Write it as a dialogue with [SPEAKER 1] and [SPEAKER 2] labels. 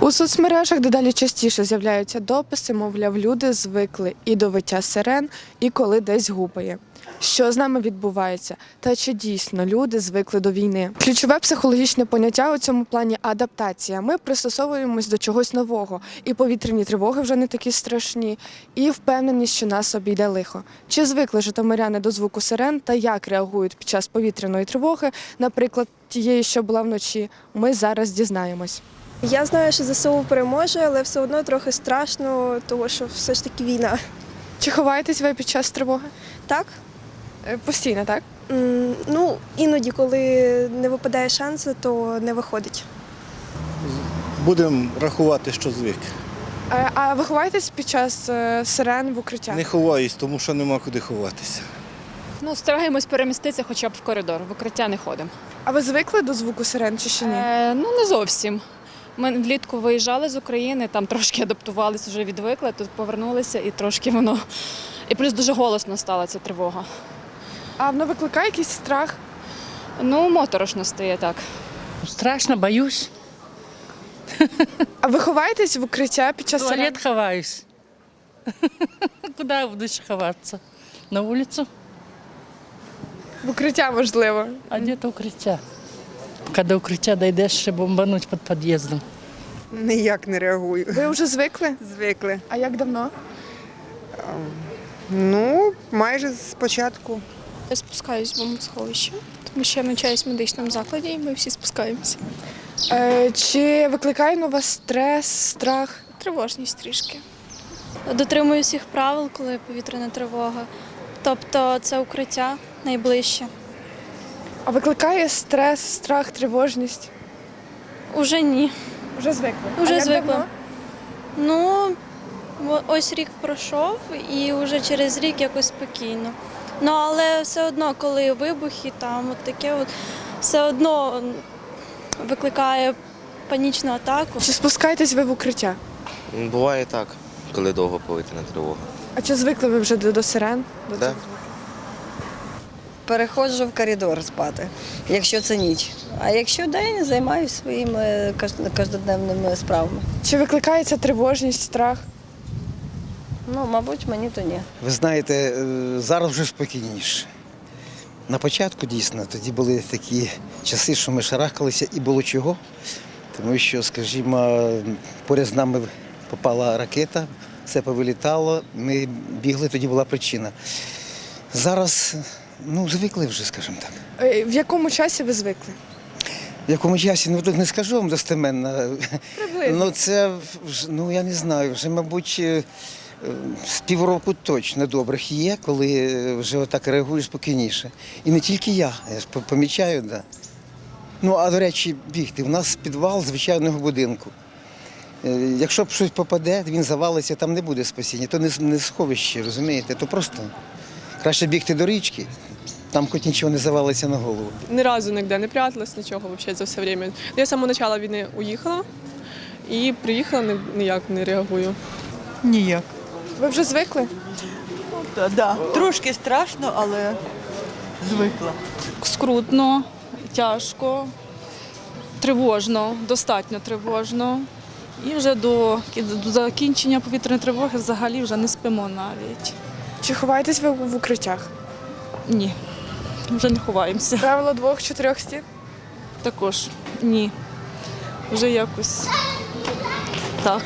[SPEAKER 1] У соцмережах дедалі частіше з'являються дописи, мовляв, люди звикли і до виття сирен, і коли десь гупає. Що з нами відбувається? Та чи дійсно люди звикли до війни? Ключове психологічне поняття у цьому плані адаптація. Ми пристосовуємось до чогось нового, і повітряні тривоги вже не такі страшні, і впевненість, що нас обійде лихо. Чи звикли житомиряни до звуку сирен та як реагують під час повітряної тривоги, наприклад, тієї, що була вночі, ми зараз дізнаємось.
[SPEAKER 2] Я знаю, що ЗСУ переможе, але все одно трохи страшно, тому що все ж таки війна.
[SPEAKER 1] Чи ховаєтесь ви під час тривоги?
[SPEAKER 2] Так?
[SPEAKER 1] Е, Постійно, так?
[SPEAKER 2] М, Ну, іноді, коли не випадає шансу, то не виходить.
[SPEAKER 3] Будемо рахувати, що звик.
[SPEAKER 1] Е, А ви ховаєтесь під час е, сирен в укриттях?
[SPEAKER 3] Не ховаюсь, тому що нема куди ховатися.
[SPEAKER 4] Ну, стараємось переміститися хоча б в коридор, в укриття не ходимо.
[SPEAKER 1] А ви звикли до звуку сирен чи ще ні?
[SPEAKER 4] Е, ну, не зовсім. Ми влітку виїжджали з України, там трошки адаптувалися, вже відвикли, тут повернулися і трошки воно. І плюс дуже голосно стала ця тривога.
[SPEAKER 1] А воно викликає якийсь страх?
[SPEAKER 4] Ну, моторошно стає так.
[SPEAKER 5] Страшно, боюсь.
[SPEAKER 1] А ви ховаєтесь в укриття під
[SPEAKER 5] В
[SPEAKER 1] час сирен?
[SPEAKER 5] туалет ховаюсь. Куда я буду еще ховаться? На улицу?
[SPEAKER 1] В укриття можливо.
[SPEAKER 5] А где-то укриття. Поки до укриття дійдеш, ще бомбануть під під'їздом.
[SPEAKER 6] Ніяк не реагую.
[SPEAKER 1] Ви вже звикли?
[SPEAKER 6] Звикли.
[SPEAKER 1] А як давно?
[SPEAKER 6] Ну, майже спочатку.
[SPEAKER 7] Я спускаюсь в бомбосховище, тому що я навчаюсь в медичному закладі, і ми всі спускаємося.
[SPEAKER 1] Е, чи викликає на вас стрес, страх?
[SPEAKER 7] Тривожність трішки. Дотримуюсь всіх правил, коли повітряна тривога. Тобто це укриття найближче.
[SPEAKER 1] А викликає стрес, страх, тривожність?
[SPEAKER 7] Уже ні.
[SPEAKER 1] Вже звикли.
[SPEAKER 7] Уже
[SPEAKER 1] а як
[SPEAKER 7] звикла.
[SPEAKER 1] давно?
[SPEAKER 7] Ну, ось рік пройшов, і вже через рік якось спокійно. Ну, але все одно, коли вибухи, там от таке, от, все одно викликає панічну атаку.
[SPEAKER 1] Чи спускаєтесь ви в укриття?
[SPEAKER 8] Буває так, коли довго повітряна тривога.
[SPEAKER 1] А чи звикли ви вже до, до сирен? До
[SPEAKER 8] Да.
[SPEAKER 1] цих
[SPEAKER 9] Переходжу в коридор спати, якщо це ніч. А якщо день, займаюся своїми каж- каждоденними справами.
[SPEAKER 1] Чи викликається тривожність, страх?
[SPEAKER 9] Ну, мабуть, мені то ні.
[SPEAKER 10] Ви знаєте, е, зараз вже спокійніше. На початку дійсно тоді були такі часи, що ми шарахалися і було чого. Тому що, скажімо, поряд з нами попала ракета, все повилітало, ми бігли, тоді була причина. Зараз ну, звикли вже, скажімо так.
[SPEAKER 1] Е, В якому часі ви звикли?
[SPEAKER 10] В якому часі, ну не скажу вам достеменно.
[SPEAKER 1] Приблизно.
[SPEAKER 10] Ну це ну я не знаю, вже, мабуть, е, е, з півроку точно добрих є, коли е, вже отак реагуєш спокійніше. І не тільки я, я ж по- помічаю, да. Ну, а до речі, бігти. У нас підвал звичайного будинку. Е, Якщо б щось попаде, він завалиться, там не буде спасіння, то не, с- не сховище, розумієте? То просто краще бігти до річки, там хоч нічого не завалиться на голову.
[SPEAKER 11] Ни разу нигде не пряталась, нічого вообще за все время. Я з самого початку війни уїхала і приїхала, ніяк не реагую.
[SPEAKER 12] Ніяк.
[SPEAKER 1] Ви вже звикли?
[SPEAKER 12] Да, да. Трошки страшно, але звикла.
[SPEAKER 4] Скрутно, тяжко, тривожно, достатньо тривожно. І вже до, до закінчення повітряної тривоги взагалі вже не спимо навіть.
[SPEAKER 1] Чи ховаєтесь ви в укриттях?
[SPEAKER 4] Ні, вже не ховаємося.
[SPEAKER 1] Правило двох-чотирьох стін?
[SPEAKER 4] Також ні. Вже якось так.